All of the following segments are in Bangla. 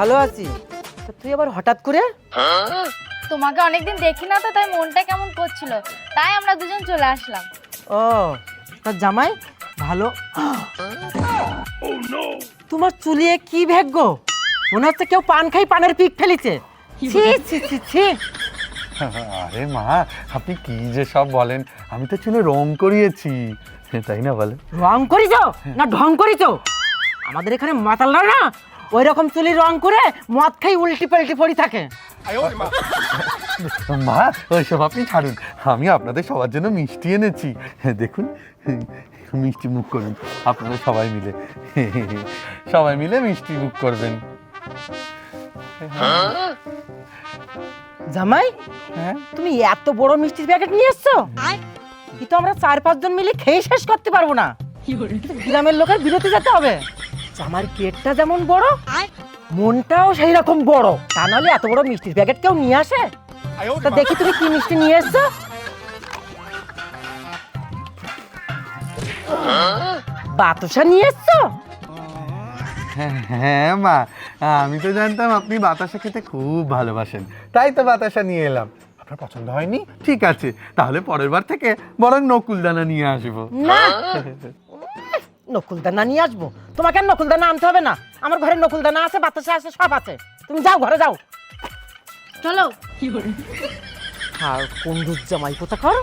ভালো আছি। তা তুই আবার হঠাৎ করে? তোমাকে অনেকদিন দেখি না তো তাই মনটা কেমন করছিল। তাই আমরা দুজন চলে আসলাম। ও তা জামাই ভালো। তোমার চুলিয়ে কি ভাগ্য মনে হচ্ছে কেউ পান খাই পানের পিক ফেলেছে। ছি ছি ছি ছি। আরে মা আপনি কি যে সব বলেন? আমি তো চুলে রং করিয়েছি। তাই না বলেন রং করিছ? না ঢং করিছ? আমাদের এখানে মাতালরা না ওই রকম চুলি রং করে মদ খাই উল্টি পাল্টি পড়ি থাকে। মা। ওইসব আপনি ছাড়ুন। আমি আপনাদের সবার জন্য মিষ্টি এনেছি। দেখুন মিষ্টি মুখ করুন আপনারা সবাই মিলে। সবাই মিলে মিষ্টি মুখ করবেন। জামাই হ্যাঁ? তুমি এত বড় মিষ্টির প্যাকেট নিয়ে এসছো? কি তো আমরা চার পাঁচজন মিলে খেয়ে শেষ করতে পারব না। গ্রামের লোকের বিরতি যেতে হবে। জামার পেটটা যেমন বড় মনটাও সেই রকম বড়। তা নাহলে এত বড় মিষ্টির প্যাকেট কেউ নিয়ে আসে? তা দেখি তুমি কি মিষ্টি নিয়ে এসছো? বাতাসা নিয়ে এসছো? হ্যাঁ মা। আমি তো জানতাম আপনি বাতাসা খেতে খুব ভালোবাসেন। তাই তো বাতাসা নিয়ে এলাম। আপনার পছন্দ হয়নি? ঠিক আছে তাহলে পরের বার থেকে বরং নকুলদানা নিয়ে আসব। না! নকুলদানা নিয়ে আসব। তোমাকে আর নকুলদানা আনতে হবে না। আমার ঘরে নকুলদানা আছে বাতাসা আছে সব আছে। তুমি যাও ঘরে যাও। চলো। আর কোন দুধ জামাই কোথা কর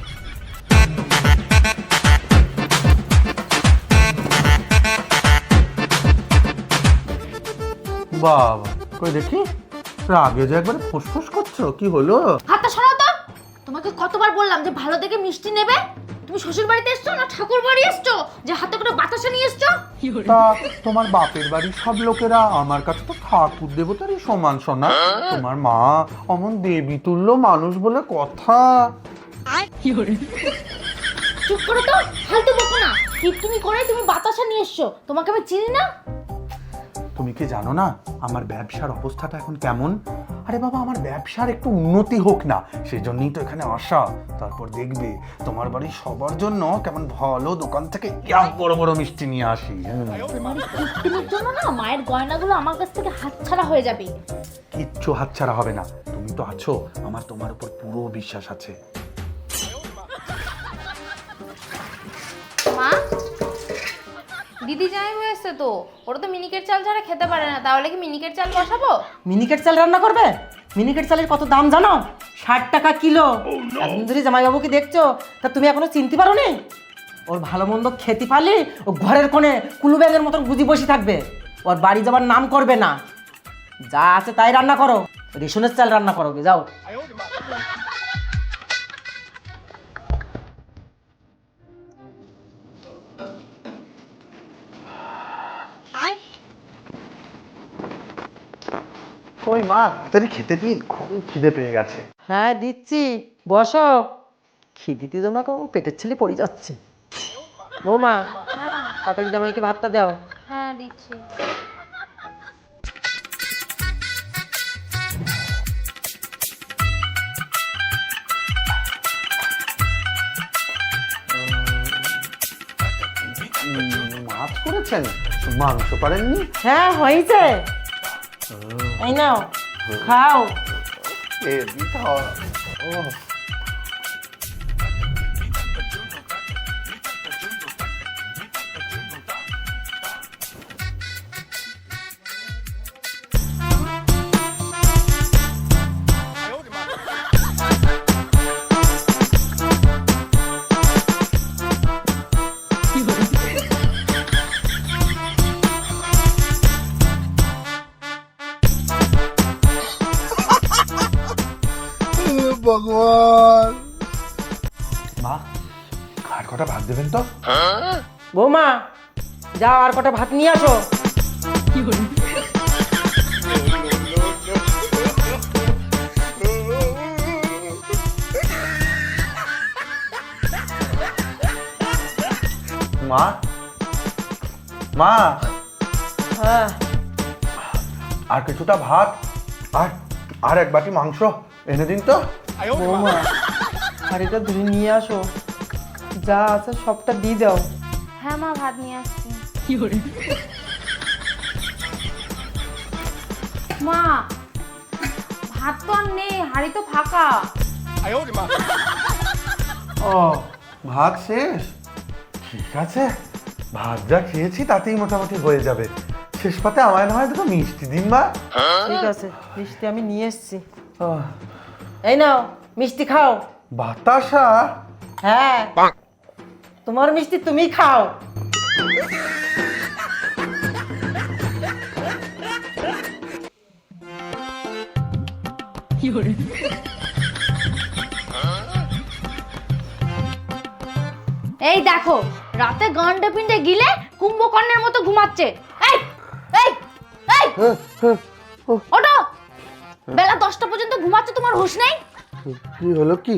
বাবা কই দেখি? রাগে যে একবারে ফুসফুস করছ কি হলো? হাতটা সরাও তো। তোমাকে কতবার বললাম যে ভালো দেখে মিষ্টি নেবে? তুমি শ্বশুর বাড়িতে এসছো না ঠাকুর বাড়ি এসছো? যে হাতে করে বাতাসা নিয়ে এসছো? তা তোমার বাপের বাড়ির সব লোকেরা আমার কাছে তো ঠাকুর দেবতারই সমান শোনা তোমার মা অমন দেবী তুল্য মানুষ বলে কথা। চুপ করো তো ফালতু বকো না। কি তুমি করে তুমি বাতাসা নিয়ে এসছো। তোমাকে আমি চিনি না? তুমি কি জানো না আমার ব্যবসার অবস্থাটা এখন কেমন? আরে বাবা আমার ব্যবসার একটু উন্নতি হোক না সেই জন্যই তো এখানে আসা। তারপর দেখবে তোমার বাড়ির সবার জন্য কেমন ভালো দোকান থেকে এক বড় বড় মিষ্টি নিয়ে আসি। হুম। তোমার এই কৃত্রিমের জন্য না মায়ের গয়নাগুলো আমার কাছ থেকে হাতছাড়া হয়ে যাবে। কিচ্ছু হাতছাড়া হবে না। তুমি তো আছো আমার তোমার উপর পুরো বিশ্বাস আছে। মা? দিদি যাই হয়েছে তো। ওরা তো মিনিকেট চাল ছাড়া খেতে পারে না। তাহলে কি মিনিকেট চাল বসাবো? মিনিকেট চাল রান্না করবে? মিনিকেট চালের কত দাম জানো? ষাট টাকা কিলো। এতদিন ধরে জামাইবাবুকে দেখছ? তা তুমি এখনও চিনতে পারো নি ওর ভালো মন্দ খেতে পারলে ও ঘরের কোণে কুলু ব্যাগের মতন গুজি বসে থাকবে। ওর বাড়ি যাবার নাম করবে না। যা আছে তাই রান্না করো। রেশনের চাল রান্না করো যাও। ওই মা? তাহলে খেতে দিন খুবই খিদে পেয়ে গেছে। হ্যাঁ দিচ্ছি। বসো। খিদিতে তোমাকে পেটের ছেলে পড়ে যাচ্ছে। বৌমা তাড়াতাড়ি জামাইকে ভাতটা দাও। হ্যাঁ দিচ্ছি। মাছ করেছেন? মাংস পারেননি? হ্যাঁ হয়েছে। এই নাও খাও এ দিতে হয়। দেবেন তো? বৌমা যাও আর কটা ভাত নিয়ে আসো। মা? মা? হ্যাঁ। আর কিছুটা ভাত আর আর এক বাটি মাংস এনে দিন তো। বৌমা হাড়িটা ধরে নিয়ে আসো। যা আছে সবটা দিয়ে দাও। হ্যাঁ মা ভাত নিয়ে আসছি। মা ভাত তো আর নেই হাড়ি তো ফাঁকা। ও ভাত শেষ? ঠিক আছে ভাত যা খেয়েছি তাতেই মোটামুটি হয়ে যাবে। শেষ পাতে আমায় না হয় দুটো মিষ্টি দিন মা। ঠিক আছে মিষ্টি আমি নিয়ে এসেছি। এই নাও মিষ্টি খাও। বাতাসা? হ্যাঁ। তোমার মিষ্টি তুমি খাও। এই দেখো রাতে গন্ডে পিন্ডে গিলে কুম্ভকর্ণের মতো ঘুমাচ্ছে। এই এই এই ওঠো। বেলা দশটা পর্যন্ত ঘুমাচ্ছে তোমার হুঁশ নেই? কি হলো কি?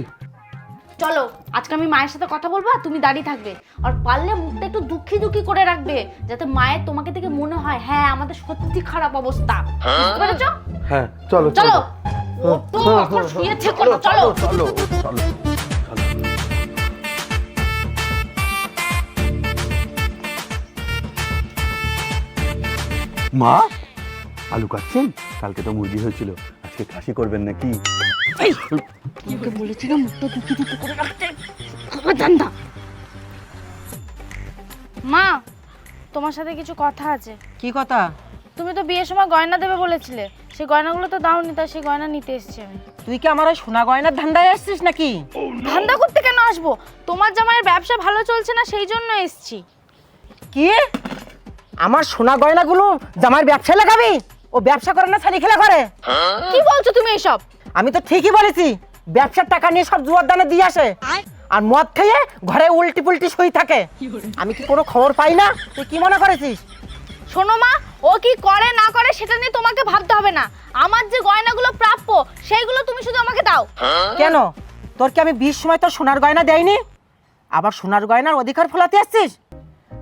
চলো আজকে আমি মায়ের সাথে কথা বলব আর তুমি দাঁড়িয়ে থাকবে। আর পারলে মুখটা একটু দুঃখী দুঃখী করে রাখবে যাতে মায়ের তোমাকে দেখে মনে হয় হ্যাঁ আমাদের সত্যি খারাপ অবস্থা। বুঝতে পেরেছ? হ্যাঁ চলো চলো। ওঠো, এখন শুয়ে থেকো না, চলো চলো চলো। মা আলু কাটছেন? কালকে তো মুরগি হয়েছিল আজকে খাসি করবেন নাকি? তোমাকে বলেছি না মুখটা দুঃখী দুঃখী করে রাখতে খাবার ধান্দা মা তোমার সাথে কিছু কথা আছে। কি কথা? তুমি তো বিয়ের সময় গয়না দেবে বলেছিলে। সেই গয়নাগুলো তো দাওনি তাই সেই গয়না নিতে এসেছি আমি। তুই কি আমার ওই সোনা গয়নার ধান্দায় আসছিস নাকি? ধান্দা করতে কেন আসব? তোমার জামাইয়ের ব্যবসা ভালো চলছে না সেই জন্য এসেছি। কি? আমার সোনা গয়নাগুলো জামার ব্যবসা লাগাবি? ও ব্যবসা করে না ছাড়ি খেলা করে? কি বলছো তুমি এসব? আমি তো ঠিকই বলেছি ব্যবসার টাকা নিয়ে সব জুয়ার দানে দিয়ে আসে। আর মদ খেয়ে ঘরে উল্টি পুল্টি শুই থাকে আমি কি কোনো খবর পাই না? তুই কি মনে করেছিস? শোনো মা ও কি করে না করে সেটা নিয়ে তোমাকে ভাবতে হবে না। আমার যে গয়নাগুলো প্রাপ্য সেইগুলো তুমি শুধু আমাকে দাও। কেন? তোর কি আমি বিশ সময় তোর সোনার গয়না দেয়নি আবার সোনার গয়নার অধিকার ফলাতে আসছিস?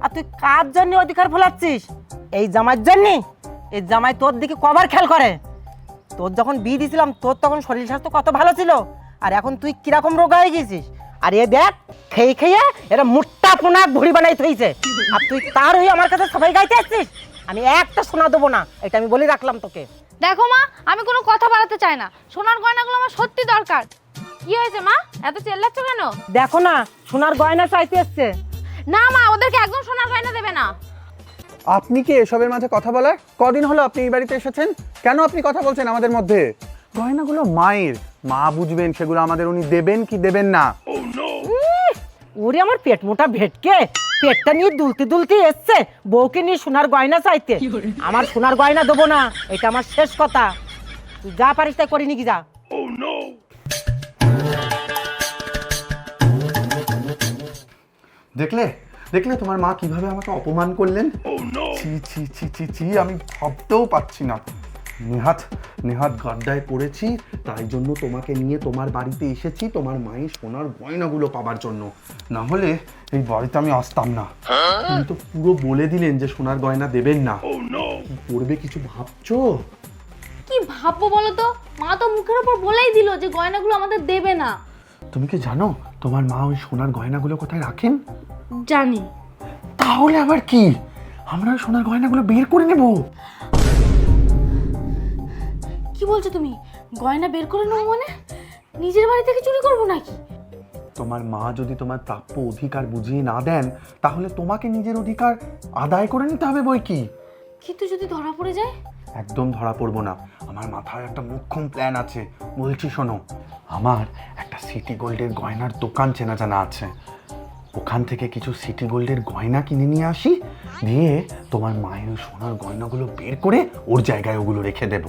আর তুই কার জন্য অধিকার ফলাচ্ছিস? এই জামাইয়ের জন্য? এই জামাই তোর দিকে কবার খেয়াল করে। তোর যখন বিয়ে দিয়েছিলাম তোর তখন শরীর স্বাস্থ্য কত ভালো ছিল? আর এখন তুই কীরকম রোগ হয়ে গেছিস? আর এ দেখ খেয়ে খেয়ে এরা মুট্টা পোনা ভুড়ি বানাই থইছে আর তুই তার হয়ে আমার কাছে সবাই গাইতে আসছিস? আমি একটা সোনা দেবো না এটা আমি বলে রাখলাম তোকে। দেখো মা আমি কোনো কথা বাড়াতে চাই না। সোনার গয়নাগুলো আমার সত্যি দরকার। কি হয়েছে মা? এত চেল্লাচ্ছ কেন? দেখো না সোনার গয়না চাইতে এসছে। না মা ওদেরকে একদম সোনার গয়না দেবে না। আপনি কি এসবের মাঝে কথা বলার? কদিন হলো আপনি এই বাড়িতে এসেছেন? কেন আপনি কথা বলছেন আমাদের মধ্যে? গয়নাগুলো মায়ের। মা বুঝবেন সেগুলো আমাদের উনি দেবেন কি দেবেন না। ওরে আমার পেট মোটা ভেটকে। পেটটা নিয়ে দুলতে দুলতে এসছে। বউকে নিয়ে সোনার গয়না চাইতে। আমার সোনার গয়না দেবো না। এটা আমার শেষ কথা। তুই যা পারিস তাই করিনি কি যা। দেখলে? দেখলে তোমার মা কীভাবে আমাকে অপমান করলেন? ছি ছি ছি ছি ছি আমি ভাবতেও পাচ্ছি না। নেহাত নেহাত গাড্ডায় পড়েছি তাই জন্য তোমাকে নিয়ে তোমার বাড়িতে এসেছি তোমার মায়ের সোনার গয়নাগুলো পাবার জন্য। না হলে এই বাড়িতে আমি আসতাম না। তুমি তো পুরো বলে দিলেন যে সোনার গয়না দেবেন না। কি করবে কিছু ভাবছ? কি ভাববো বলো তো? মা তো মুখের উপর বলেই দিল যে গয়নাগুলো আমাদের দেবে না। তুমি কি জানো তোমার মা ওই সোনার গয়নাগুলো কোথায় রাখেন? জানি। তাহলে আবার কি? আমরা ওই সোনার গয়নাগুলো বের করে নেব। কি বলছো তুমি? গয়না বের করে নেব মানে? নিজের বাড়ি থেকে চুরি করব নাকি? তোমার মা যদি তোমার প্রাপ্য অধিকার বুঝিয়ে না দেন তাহলে তোমাকে নিজের অধিকার আদায় করে নিতে হবে বই কি? কিন্তু যদি ধরা পড়ে যায় একদম ধরা পড়ব না। আমার মাথায় একটা মোক্ষম প্ল্যান আছে। বলছি শোনো আমার একটা সিটি গোল্ডের গয়নার দোকান চেনা জানা আছে। ওখান থেকে কিছু সিটি গোল্ডের গয়না কিনে নিয়ে আসি দিয়ে তোমার মায়ের সোনার গয়নাগুলো বের করে ওর জায়গায় ওগুলো রেখে দেব।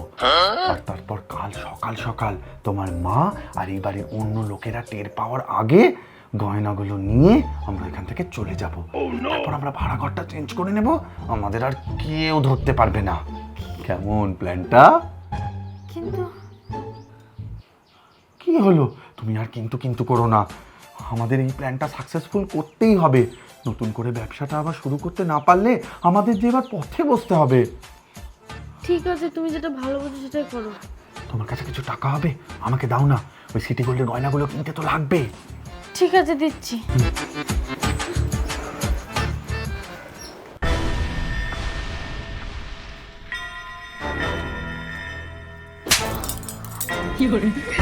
আর তারপর কাল সকাল সকাল তোমার মা আর এই বাড়ির অন্য লোকেরা টের পাওয়ার আগে গয়নাগুলো নিয়ে আমরা এখান থেকে চলে যাব। তারপর আমরা ভাড়া ঘরটা চেঞ্জ করে নেব। আমাদের আর কেউ ধরতে পারবে না। কেমন প্ল্যানটা? কিন্তু কি হলো? তুমি আর কিন্তু কিন্তু করো না। আমাদের এই প্ল্যানটা সাকসেসফুল করতেই হবে। নতুন করে ব্যবসাটা আবার শুরু করতে না পারলে আমাদের যে এবার পথে বসতে হবে। ঠিক আছে তুমি যেটা ভালো বোঝো সেটাই করো। তোমার কাছে কিছু টাকা হবে? আমাকে দাও না। ওই সিটি গোল্ডের গয়নাগুলো কিনতে তো লাগবে। ঠিক আছে দিচ্ছি। আরে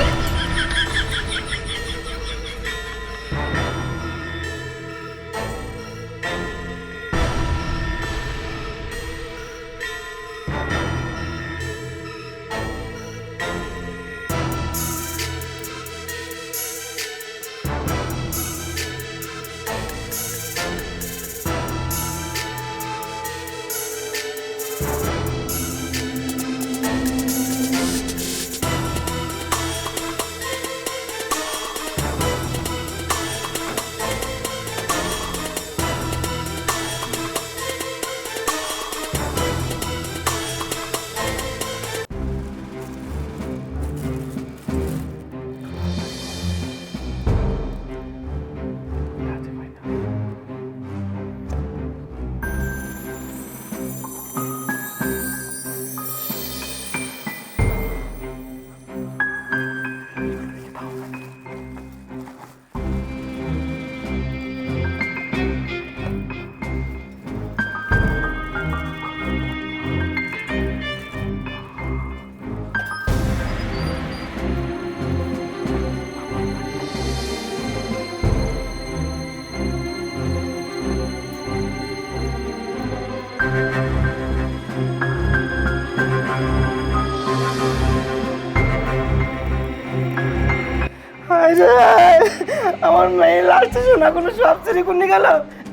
আমার মেয়ে লাস্টে সোনাগুলো সব চুরি করে গেল।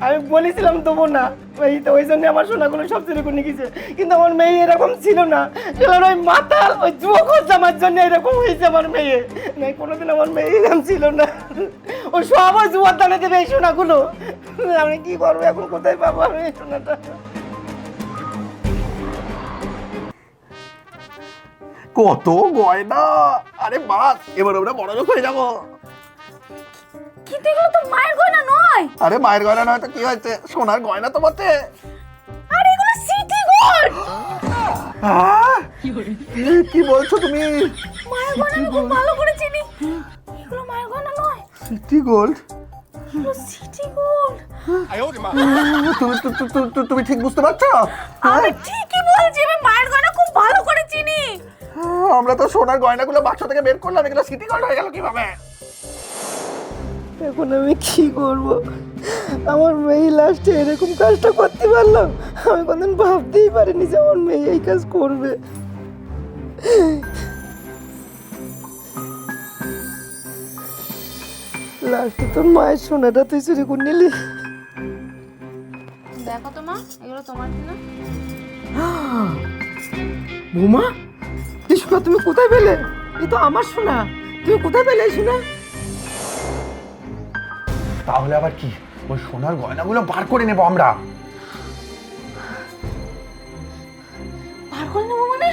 আমি বলেছিলাম দেবো না। ওই তো, ওই জন্য আমার সোনাগুলো সব চুরি করে গেছে। কিন্তু আমার মেয়ে এরকম ছিল না। চলো ওই মাতাল, ওই যুবক আমার জন্য এরকম হয়েছে আমার মেয়ে। না কোনোদিন আমার মেয়ে এরকম ছিল না। ও সব ওই যুবক দানে দেবে এই সোনাগুলো। আমি কি করব, এখন কোথায় পাবো আমি এই সোনাটা? কত গয়না! আরে বাস, এবার আমরা বড় লোক হয়ে যাব। কিন্তু এগুলো তো মায়ের গয়না নয়? আরে মায়ের গয়না নয় তো কি হয়েছে? সোনার গয়না তো বটে। আর এগুলো সিটি গোল্ড! কি বলছো তুমি? মায়ের গয়না আমি খুব ভালো করে চিনি। এগুলো মায়ের গয়না নয়। City Gold? এগুলো সিটি গোল্ড। তুমি ঠিক বুঝতে পারছ? আমি ঠিকই বলছি আমি মায়ের গয়না খুব ভালো করে চিনি। হ্যাঁ, আমরা তো সোনার গয়নাগুলো বাক্স থেকে বের করলাম এগুলো সিটি গোল্ড হয়ে গেল কীভাবে? এখন আমি কি করব? আমার মেয়ে লাস্টে এরকম কাজটা করতে পারল? আমি কোনদিন ভাবতেই পারিনি যে আমার মেয়ে এই কাজ করবে। লাস্টে তোর মায়ের সোনাটা তুই চুরি করে নিলি। দেখো তো মা এগুলো তোমার কিনা বৌমা এই সোনা তুমি কোথায় পেলে? এ তো আমার সোনা। তুমি কোথায় পেলে সোনা? তাহলে আবার কি? ওই সোনার গয়নাগুলো বার করে নেব আমরা। বার করে নেব মানে?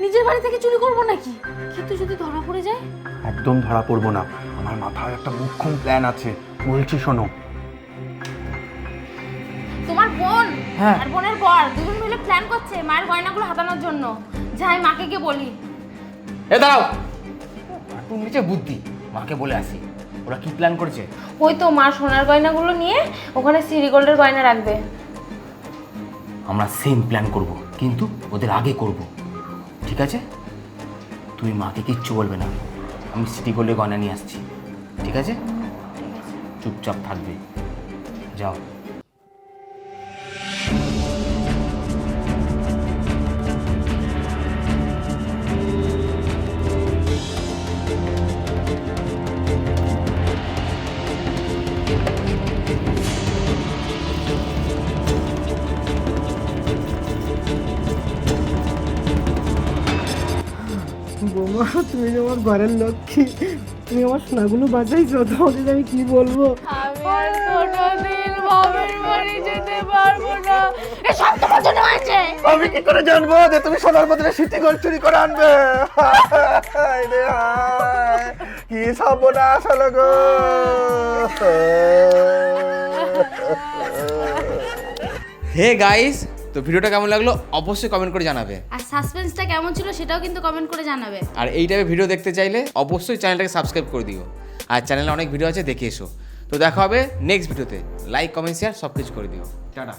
নিজের বাড়ি থেকে চুরি করব নাকি? কিন্তু যদি ধরা পড়ে যায়? একদম ধরা পড়ব না। আমার মাথায় একটা মুখ্যম প্ল্যান আছে। বলছি শোনো। তোমার বোন? হ্যাঁ। আর বোনের বর। দুজন মিলে প্ল্যান করছে মায়ের গয়নাগুলো হাতানোর জন্য। যাই মাকে গিয়ে বলি। এ দাঁড়াও। একটু নিচে বুদ্ধি। মাকে বলে আসি। ওরা কি প্ল্যান করেছে? ওই তো মা সোনার গয়নাগুলো নিয়ে ওখানে সিরি গোল্ডের গয়না রাখবে। আমরা সেম প্ল্যান করব কিন্তু ওদের আগে করব। ঠিক আছে? তুই মাকে কিচ্ছু বলবে না। আমি সিটি গোল্ডের গয়না নিয়ে আসছি। ঠিক আছে। চুপচাপ থাকবে। যাও। তুমি যে আমার ঘরের লক্ষ্মী তুমি আমার সোনাগুলো বাঁচাইছো তোমাকে আমি কি বলব? আমি আর কোনোদিন বাবার বাড়ি যেতে পারব না। এসব তোমার জন্য হয়েছে আমি কি করে জানব যে তুমি সোনার বদলে সিটি গোল্ড চুরি করে আনবে? হায় রে হায়, কি সর্বনাশ গো। হে গাইস তো ভিডিওটা কেমন লাগল? অবশ্যই কমেন্ট করে জানাবে। আর সাসপেন্সটা কেমন ছিল সেটাও কিন্তু কমেন্ট করে জানাবে। আর এই টাইপের ভিডিও দেখতে চাইলে অবশ্যই চ্যানেলটাকে সাবস্ক্রাইব করে দিও। আর চ্যানেলে অনেক ভিডিও আছে দেখে এসো। তো দেখা হবে নেক্সট ভিডিওতে লাইক কমেন্ট শেয়ার সব কিছু করে দিও। টাটা।